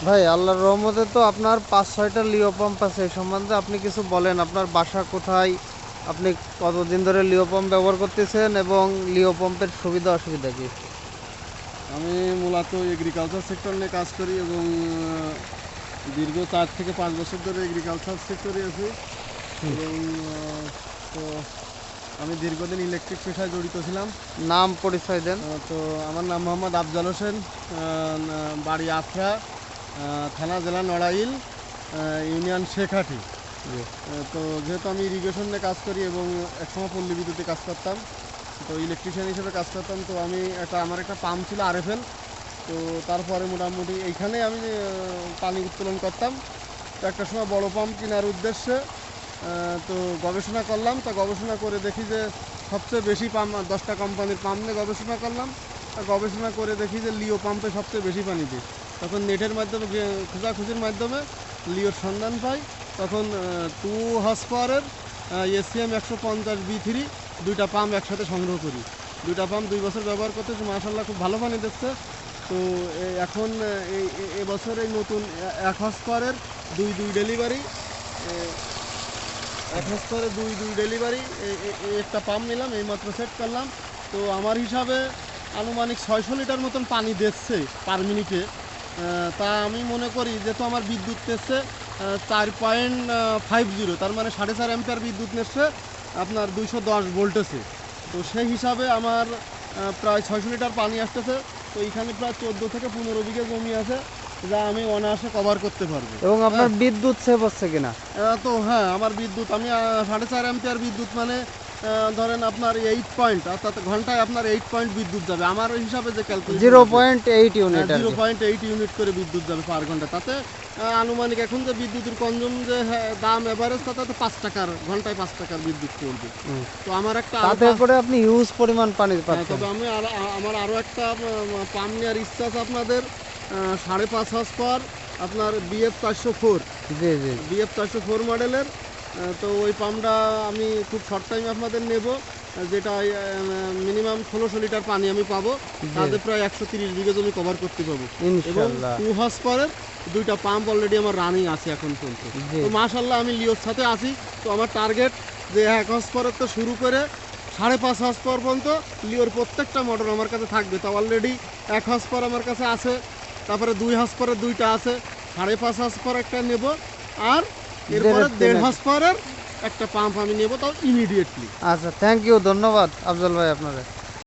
ভাই আল্লাহর রহমতে তো আপনার পাঁচ ছয়টা লিও পাম্প আছে। এই সম্বন্ধে আপনি কিছু বলেন আপনার বাসা কোথায়? আপনি কতদিন ধরে লিও পাম্প ব্যবহার করতেছেন এবং লিও পাম্পের সুবিধা অসুবিধা কি? আমি মূলত এগ্রিকালচার সেক্টর নিয়ে কাজ করি এবং দীর্ঘ চার থেকে পাঁচ বছর ধরে এগ্রিকালচার সেক্টরে আছি। এবং তো আমি দীর্ঘদিন ইলেকট্রিক পেশায় জড়িত ছিলাম। নাম পরিচয় দেন। তো আমার নাম মোহাম্মদ আফজাল হোসেন বাড়ি আফরা থানা জেলা নড়াইল ইউনিয়ন শেখাটি। তো যেহেতু আমি ইরিগেশন নিয়ে কাজ করি এবং একসময় পল্লী বিদ্যুতে কাজ করতাম তো ইলেকট্রিশিয়ান হিসেবে কাজ করতাম তো আমি একটা আমার একটা পাম্প ছিল আরএফএল তো তারপরে মোটামুটি এইখানে আমি পানি উত্তোলন করতাম। তো একটা সময় বড় পাম্প কেনার উদ্দেশ্যে তো গবেষণা করলাম, তা গবেষণা করে দেখি যে সবচেয়ে বেশি পাম্প দশটা কোম্পানির পাম্প নিয়ে গবেষণা করলাম। তা গবেষণা করে দেখি যে লিও পাম্পে সবচেয়ে বেশি পানি দিই। তখন নেটের মাধ্যমে খোঁজাখুঁজির মাধ্যমে লিওর সন্ধান পাই। তখন টু হর্স পাওয়ারের এসিএম একশো পঞ্চাশ বি থ্রি দুইটা পাম্প একসাথে সংগ্রহ করি। দুইটা পাম্প দুই বছর ব্যবহার করতেছি মাসাল্লাহ খুব ভালো পানি দিচ্ছে। তো এখন এই এবছর এই নতুন এক হর্স পাওয়ারের দুই দুই ডেলিভারি। এক দুই দুই ডেলিভারি। একটা পাম্প নিলাম এইমাত্র সেট করলাম। তো আমার হিসাবে আনুমানিক ছয়শো লিটার মতন পানি দিচ্ছে পার মিনিটে তা আমি মনে করি যেহেতু আমার বিদ্যুৎ নিচ্ছে চার পয়েন্ট ফাইভ জিরো তার মানে সাড়ে চার অ্যাম্পিয়ার বিদ্যুৎ নিচ্ছে, আপনার দুইশো দশ ভোল্টেছে তো সেই হিসাবে আমার প্রায় ছয়শো লিটার পানি আসতেছে। তো এখানে প্রায় চোদ্দ থেকে পনেরো বিঘে জমি আছে। যা আমি অনায়াসে কভার করতে পারব। এবং আপনার বিদ্যুৎ সেভ হচ্ছে কিনা? তো হ্যাঁ আমার বিদ্যুৎ আমি সাড়ে চার অ্যাম্পিয়ার বিদ্যুৎ মানে ধরেন আপনার এইট পয়েন্ট অর্থাৎ ঘন্টায় আপনার এইট পয়েন্ট বিদ্যুৎ যাবে। আমার হিসাবে যে calculation zero point eight unit zero point eight unit করে বিদ্যুৎ যাবে পার ঘণ্টা। তাতে আনুমানিক এখন যে বিদ্যুতের কনজুম যে হ্যাঁ, দাম এভারেজ তাতে পাঁচ টাকার ঘন্টায় পাঁচ টাকার বিদ্যুৎ পড়বে তো আমার একটা করে আপনি ইউজ পরিমাণ পানি হ্যাঁ, পাচ্ছেন। তবে আমি আর আমার আরও একটা পাম্প নেওয়ার ইচ্ছা আছে আপনাদের। সাড়ে পাঁচ হাজার পর আপনার বিএফ চারশো ফোর জি জি। বিএফ চারশো ফোর মডেলের তো ওই পাম্পটা আমি খুব শর্ট টাইম আপনাদের নেব যেটা মিনিমাম ষোলোশো লিটার পানি আমি পাবো। তাতে প্রায় একশো তিরিশ বিঘে জমি কভার করতে পাবো। এবং টু হর্স পরের দুইটা পাম্প অলরেডি আমার রানিং আছে এখন পর্যন্ত। তো মাশাল্লাহ আমি লিওর সাথে আছি। তো আমার টার্গেট যে এক হর্স পরের তো শুরু করে সাড়ে পাঁচ হর্স পাওয়ার পর্যন্ত লিওর প্রত্যেকটা মডেল আমার কাছে থাকবে। তো অলরেডি এক হর্স পাওয়ার আমার কাছে আছে। তারপরে দুই হাঁস পরের দুইটা আছে সাড়ে পাঁচ হাঁস পর একটা নেব আর এরপরে দেড় তিন পরের একটা পাম্প আমি নেব তাও ইমিডিয়েটলি আচ্ছা থ্যাংক ইউ ধন্যবাদ আফজল ভাই আপনাদের।